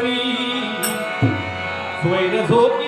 मी स्वैर झोप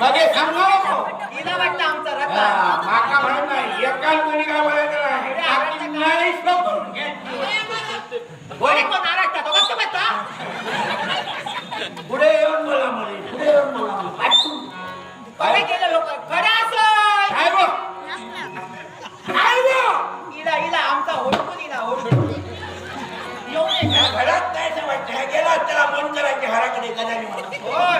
मग सांगू. तिला वाटतं आमचा रत्ता माका म्हणत नाही एकाच कोणी काय बोलायचं नाही टाकी नाही शो करून घे. कोणी कोण नाराजता तो कसं बसता पुढे येऊन बोला म्हणे पुढे येऊन बोला. फाटसून. कोणी केलं लोक खरं असं काय गो? काय गो? इला इला आमचा होडकून इला होडकून येऊन घरात समजतं. ह्या गेला त्याला बंद करायचे घराकडे गजाली म्हणून. होय.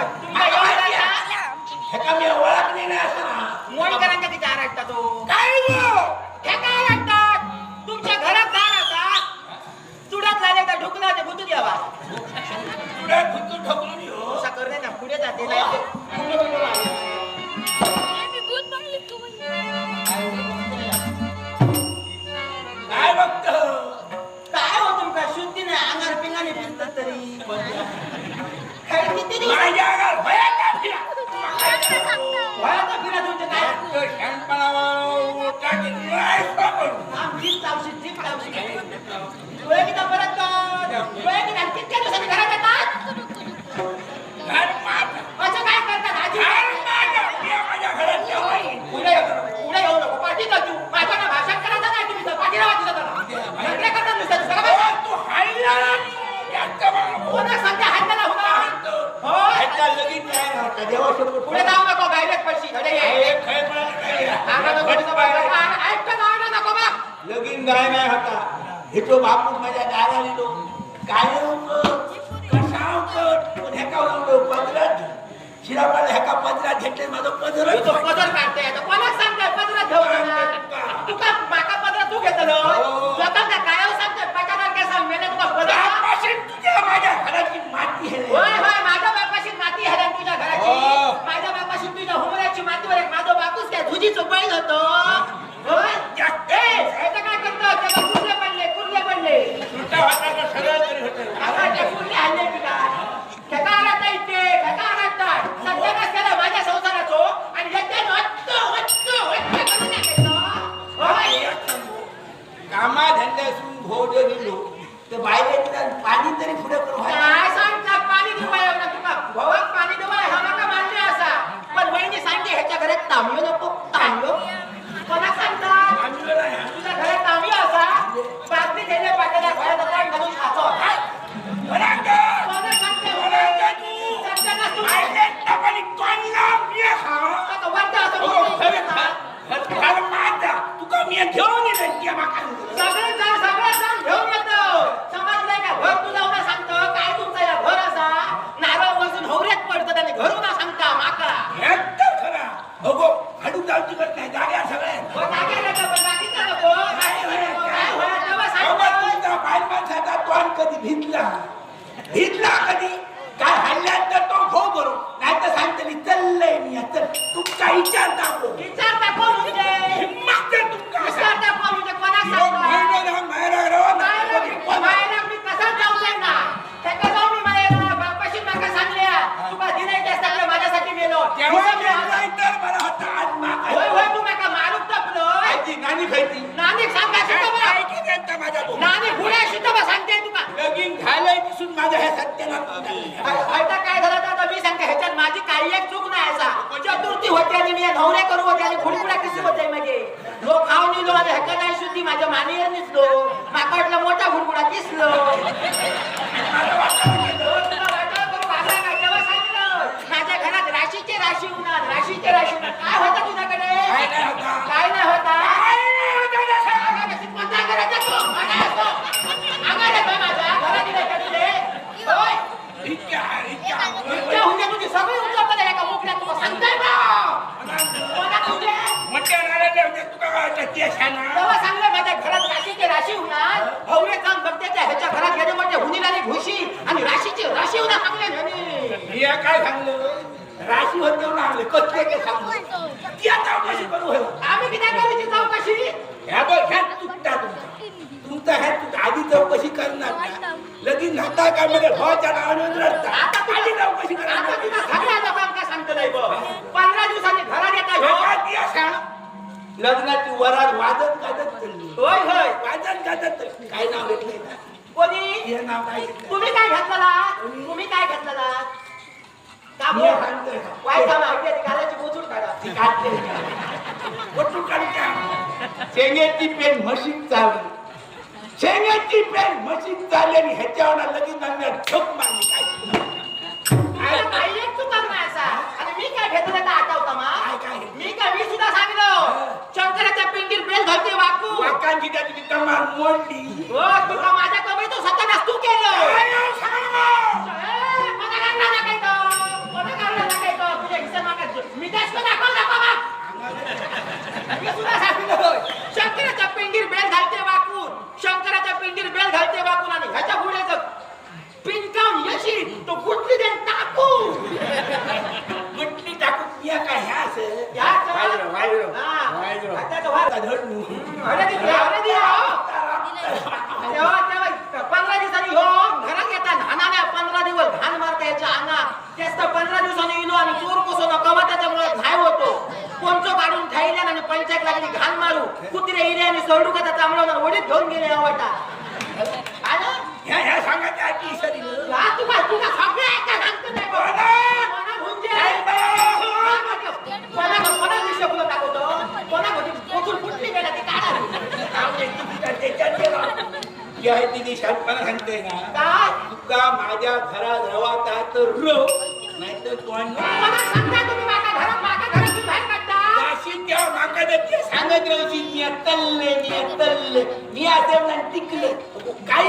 ह्याका मी ओळखली नाही. असं ना. तिथे आरडता तो? काय गो? हे काय लागतात तुमच्या घरात दार आता चुडात झाले तर ढुकला ते भुतू द्यावा येऊ. असा ना पुढे जाते नाही ते पुढे. काय बघतो? काय हो तुमका? शुद्धी नाही अंगार पिंगाने फिरतात तरी. काय किती दिवस माझ्या हो पुढे जाऊ नको डायरेक्ट पडशी घडे ये. हे. आगा नको तिथं बघ. आ- ऐकतं ना, आगा नको बा. लगीन नाही नाही होता. हे तो बापू माझ्या दाराला येतो. काय कसा पण ह्याका पदरात शिरापाला ह्याका पदरात घेतले माझं पदर तो पदर काढते. आता कोणाक सांगताय? पदरात घेऊन येणार? तुका माका पदरात तू घेतलं? हो. लोकांना काय सांगताय पगारात काय सांग मेले तुका पदर बापाशी तुझ्या माझ्या घराची माती आहे होय होय माझ्या बापाशी माती हरण तुझ्या घराची हो. माझ्या बापाशी तुझ्या हुमऱ्याची मातीवर एक माझा बापूस काय तुझी चुपाळीत होतो होय जास्त. ए, याचं काय करतो त्याला कुर्ले पडले कुर्ले पडले सुट्टा हाताला सरळ तरी होतं. आगा ते कुर्ले हल्ले तुला खेका आडता इथे खेका आडता सत्यानाश केला माझ्या संसाराचो आणि याच्यानं हट्ट, हट्ट, हट्ट करून टाकायचं. होय कामा धंद्यासून भोज दिलो तर बाहेर पाणी तरी पुढे करू काय सांगतात पाणी देवाय ना तुका भवाक पाणी देवाय हा नका मान्य असा पण वहिनी सांगते ह्याच्या घरात तांबयो नको तांबयो कोणाक सांगतात तुझ्या घरात तांबयो असा बातमी गेले पाट्याला घरात आता घालून खातो कोणाक सांगते सत्यानाश तू आता वरती असं बोलतोय. तुका मी घेऊन येतो माका सगळे जण सगळे जण घेऊन येतो समजलंय का घर तू जाऊन सांगतो काय तुमचा या घर असा नारळ बसून हवऱ्यात पडतं त्याने घरून सांगता माका एकदम खरा अगो हाडूक जाऊ तिकड नाही जाग्या सगळ्या मग काय करायचं? मग बाकीचं नको. काय होय, काय होय, तेव्हा अगो, सांगतो. तुमचा बाल माणसाचा तोंड कधी भिजला भिजला कधी? काय हल्ल्यात तर तो घो बरो नाही तर सांगतली चललंय मी आता तुमचा विचार दाखव लगीन झालंय दिसून माझ्या ह्या सत्याला आता काय झालं तर आता मी सांगते ह्याच्यात माझी काही एक चूक नाही असा. चतुर्थी होती आणि मी नवरे करू होते आणि खुडकुडा किसी होते मागे लोक खाऊन निलो आणि ह्याच्या नाही शुद्धी माझ्या मानेवर निसलो. माका वाटलं मोठा खुडकुडा किसलो हवरे जाऊन बघते त्या ह्याच्या घरात गेले म्हणजे हुनीलाने घुशी आणि राशीची राशी होता सांगले ह्याने. मी या काय सांगलं? राशी होत ना आणले. कसले काय सांगलं? ती आता कशी करू होय? आम्ही किती करायची चौकशी? ह्या बघ ह्या चुकता तुमचा. तुमचा ह्या चुकता आधी चौकशी करणार ना. नाता काय मध्ये भावाच्या नावाने रडता? आता तू- आधी चौकशी आता करणार तुला सगळ्या लोकांका सांगतो नाही बघ. पंधरा दिवसांनी घरात येता ह्यो. एखादी अशा लग्नाची वराड वाजत गाजत चालली. होय होय. वाजत गाजत. काय नाव घेतलंय? कोणी? हे नाव काय? तुम्ही काय घेतलेला? तुम्ही काय घेतलेला? का मी? सांगतोय. ती काढा ती काढते. काढते? शेंगेची पेन मशीन चालली शेंगेची पेन मशीन चालली आणि ह्याच्यावर लगीन लागण्यात ठोक मारली काय अरे चुकार नाही असा. आणि मी काय घेतलं ते आठवतं मा? काय काय? मी काय मी सुद्धा सांगितलं शंकराच्या पिंडीत बेल घालते वाकू वाकांची त्याची कमाल मोडली हो तुका माझ्या कमी तो सत्यानाश तू केलं काय नाव सांगा? ए, कोणा काढला ना काय तो? कोणा काढला ना काय तो? तुझ्या हिस्सा मागायचं. मी त्याच को दाखव दाखव बा. मी सुद्धा सांगितलं शंकराच्या पिंडीत बेल घालते वाकून शंकराच्या पिंडीत बेल घालते वाकून आणि ह्याच्या पुढेच पिंकावून येशील तो गुटली देऊन टाकू गुटली टाकून या काय ह्या असं? हा. हाताचं. अरे अरे हो. तेव्हा तेव्हा पंधरा दिवसांनी हो घरात येतात हानाने पंधरा दिवस घाण मारता याच्या अंगात तेच तर पंधरा दिवसांनी इलो आणि चोर कुसो कवा त्याच्यामुळे घाय होतो कोणचं काढून खायला आणि पंचायत लागली घाण मारू कुत्रे इले आणि सोडू का त्याचा अंगणावर वडीत घेऊन गेले आवडता आलं ह्या ह्या सांगायच्या आधी हा. कोणा म्हणजे? कोणा कोणा कोणा कोणी कोचून फुटली गेला ती शांतपणा सांगते ना. तुका माझ्या घरात रवाता तर रव नाही तर मला सांगता तुम्ही माझ्या घरात? माझ्या घरातून बाहेर काढता? तेव्हा माका ते सांगत राहशी मी अतल्ले मी अतल्ले मी असे म्हणून टिकले. काय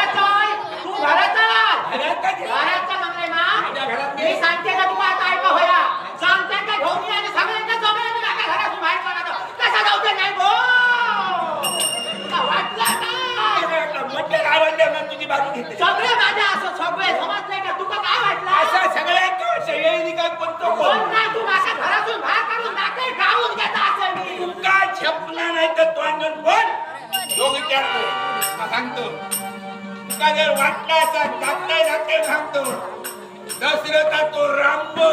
वाटला असा जागताय जागताय सांगतो दसरथा तो रामबो